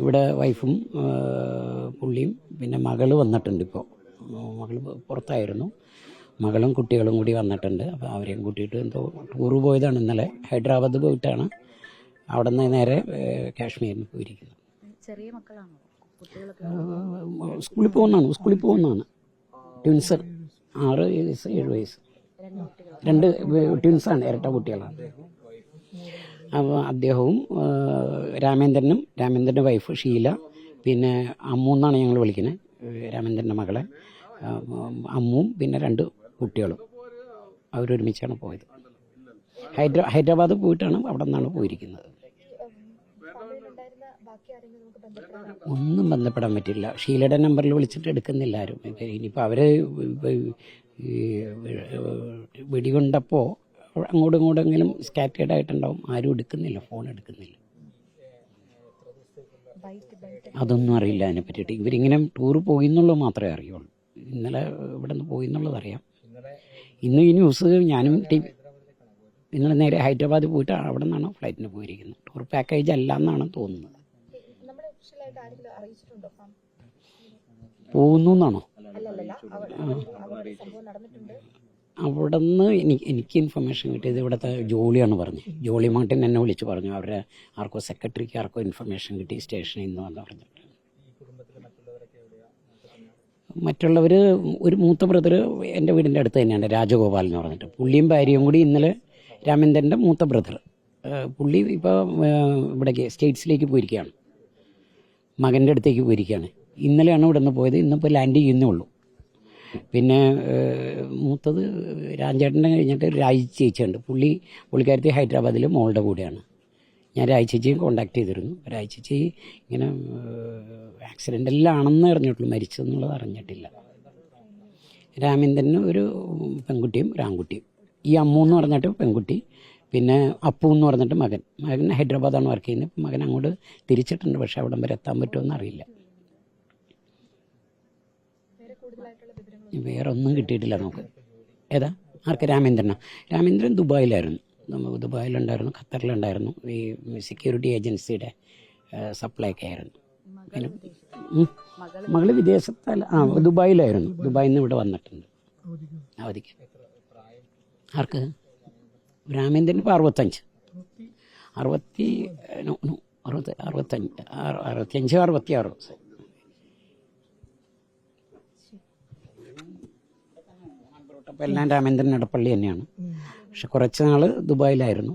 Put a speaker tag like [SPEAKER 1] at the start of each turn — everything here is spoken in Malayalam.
[SPEAKER 1] ഇവിടെ വൈഫും പുള്ളിയും പിന്നെ മകൾ വന്നിട്ടുണ്ട് ഇപ്പോൾ മകൾ പുറത്തായിരുന്നു. മകളും കുട്ടികളും കൂടി വന്നിട്ടുണ്ട്. അപ്പോൾ അവരെയും കൂട്ടിയിട്ട് എന്തോ ടൂറ് പോയതാണ്. ഇന്നലെ ഹൈദരാബാദ് പോയിട്ടാണ്. അവിടെ നിന്ന് നേരെ കാശ്മീരിൽ പോയിരിക്കുന്നത്
[SPEAKER 2] ചെറിയ മക്കളാണോ?
[SPEAKER 1] സ്കൂളിൽ പോകുന്നതാണ്. സ്കൂളിൽ പോകുന്നതാണ്. ട്വിൻസ് ആറ് വയസ്സ് ഏഴ് വയസ്സ്. രണ്ട് ട്വിൻസാണ്. ഇരട്ട കുട്ടികളാണ്. അപ്പോൾ അദ്ദേഹവും രാമേന്ദ്രനും രാമേന്ദ്രന്റെ വൈഫ് ഷീല പിന്നെ അമ്മു എന്നാണ് ഞങ്ങൾ വിളിക്കുന്നത് രാമേന്ദ്രന്റെ മകളെ അമ്മും പിന്നെ രണ്ട് കുട്ടികളും. അവരൊരുമിച്ചാണ് പോയത്. ഹൈദ്രാ ഹൈദരാബാദ് പോയിട്ടാണ് അവിടെ നിന്നാണ് പോയിരിക്കുന്നത്. ഒന്നും ബന്ധപ്പെടാൻ പറ്റില്ല. ഷീലയുടെ നമ്പറിൽ വിളിച്ചിട്ട് എടുക്കുന്നില്ല ആരും. ഇനിയിപ്പോൾ അവർ വെടികൊണ്ടപ്പോൾ അങ്ങോട്ടും ഇങ്ങോട്ടെങ്കിലും സ്കാറ്റേഡ് ആയിട്ടുണ്ടാവും. ആരും എടുക്കുന്നില്ല ഫോൺ എടുക്കുന്നില്ല. അതൊന്നും അറിയില്ല അതിനെ പറ്റിയിട്ട്. ഇവരിങ്ങനെ ടൂർ പോയി എന്നുള്ളത് മാത്രമേ അറിയുള്ളൂ. ഇന്നലെ ഇവിടെ നിന്ന് പോയി എന്നുള്ളത് അറിയാം. ഇന്ന് ഈ ന്യൂസ് ഞാനും ടി ഇന്നലെ നേരെ ഹൈദരാബാദ് പോയിട്ട് അവിടെ നിന്നാണ് ഫ്ലൈറ്റിന് പോയിരിക്കുന്നത്. ടൂർ പാക്കേജ് അല്ല എന്നാണ് തോന്നുന്നത്. പോകുന്നു എന്നാണോ?
[SPEAKER 3] അവിടെ
[SPEAKER 1] നിന്ന് എനിക്ക് എനിക്ക് ഇൻഫർമേഷൻ കിട്ടിയത് ഇവിടുത്തെ ജോളിയാണ് പറഞ്ഞത്. ജോളി മാട്ടിൻ എന്നെ വിളിച്ച് പറഞ്ഞു. അവരെ ആർക്കോ സെക്രട്ടറിക്ക് ആർക്കോ ഇൻഫർമേഷൻ കിട്ടി സ്റ്റേഷനിൽ നിന്ന് വന്ന് പറഞ്ഞിട്ട്. മറ്റുള്ളവർ ഒരു മൂത്ത ബ്രദർ എന്റെ വീടിന്റെ അടുത്ത് തന്നെയാണ് രാജഗോപാൽ എന്ന് പറഞ്ഞിട്ട്. പുള്ളിയും ഭാര്യയും കൂടി ഇന്നലെ രാമേന്ദ്രന്റെ മൂത്ത ബ്രദർ പുള്ളി ഇപ്പോൾ ഇവിടേക്ക് സ്റ്റേറ്റ്സിലേക്ക് പോയിരിക്കുകയാണ്. മകന്റെ അടുത്തേക്ക് പോയിരിക്കുകയാണ്. ഇന്നലെയാണ് ഇവിടെ നിന്ന് പോയത്. ഇന്നിപ്പോൾ ലാൻഡ് ചെയ്യുന്നേ ഉള്ളൂ. പിന്നെ മൂത്തത് രാജേട്ടന്റെ കഴിഞ്ഞിട്ട് രാജി ചേച്ചിയുണ്ട്. പുള്ളി പുള്ളിക്കാരത്തി ഹൈദരാബാദിൽ മോളുടെ കൂടെയാണ്. ഞാൻ രാജി ചേച്ചിയും കോണ്ടാക്ട് ചെയ്തിരുന്നു. രാജി ചേച്ചി ഇങ്ങനെ ആക്സിഡന്റെല്ലാണെന്ന് അറിഞ്ഞിട്ടുള്ളൂ. മരിച്ചതെന്നുള്ളത് അറിഞ്ഞിട്ടില്ല. രാമേന്ദ്രന് ഒരു പെൺകുട്ടിയും രാംകുട്ടിയും ഈ അമ്മു എന്ന് പറഞ്ഞിട്ട് പെൺകുട്ടി പിന്നെ അപ്പു എന്ന് പറഞ്ഞിട്ട് മകൻ. മകൻ ഹൈദരാബാദാണ് വർക്ക് ചെയ്യുന്നത്. മകൻ അങ്ങോട്ട് തിരിച്ചിട്ടുണ്ട്. പക്ഷേ അവിടം വരെ എത്താൻ പറ്റുമെന്ന് അറിയില്ല
[SPEAKER 3] വേറെ
[SPEAKER 1] ഒന്നും കിട്ടിയിട്ടില്ല നമുക്ക്. ഏതാ? ആർക്ക്? രാമേന്ദ്രനാ. രാമേന്ദ്രൻ ദുബായിലായിരുന്നു. നമ്മ ദുബായിലുണ്ടായിരുന്നു ഖത്തറിലുണ്ടായിരുന്നു. ഈ സെക്യൂരിറ്റി ഏജൻസിയുടെ സപ്ലൈ ഒക്കെ ആയിരുന്നു. മകൾ വിദേശത്തല്ല ആ ദുബായിലായിരുന്നു. ദുബായിൽ നിന്ന് ഇവിടെ വന്നിട്ടുണ്ട്. അവധിക്ക്. ആർക്ക്? രാമേന്ദ്രൻ ഇപ്പോൾ അറുപത്തഞ്ച്. അറുപത്തി അറുപത്തി അറുപത്തഞ്ച് അറു- അറുപത്തിയഞ്ച് അറുപത്തി അപ്പം എല്ലാം രാമേന്ദ്രൻ ഇടപ്പള്ളി തന്നെയാണ്. പക്ഷെ കുറച്ച് നാൾ ദുബായിലായിരുന്നു.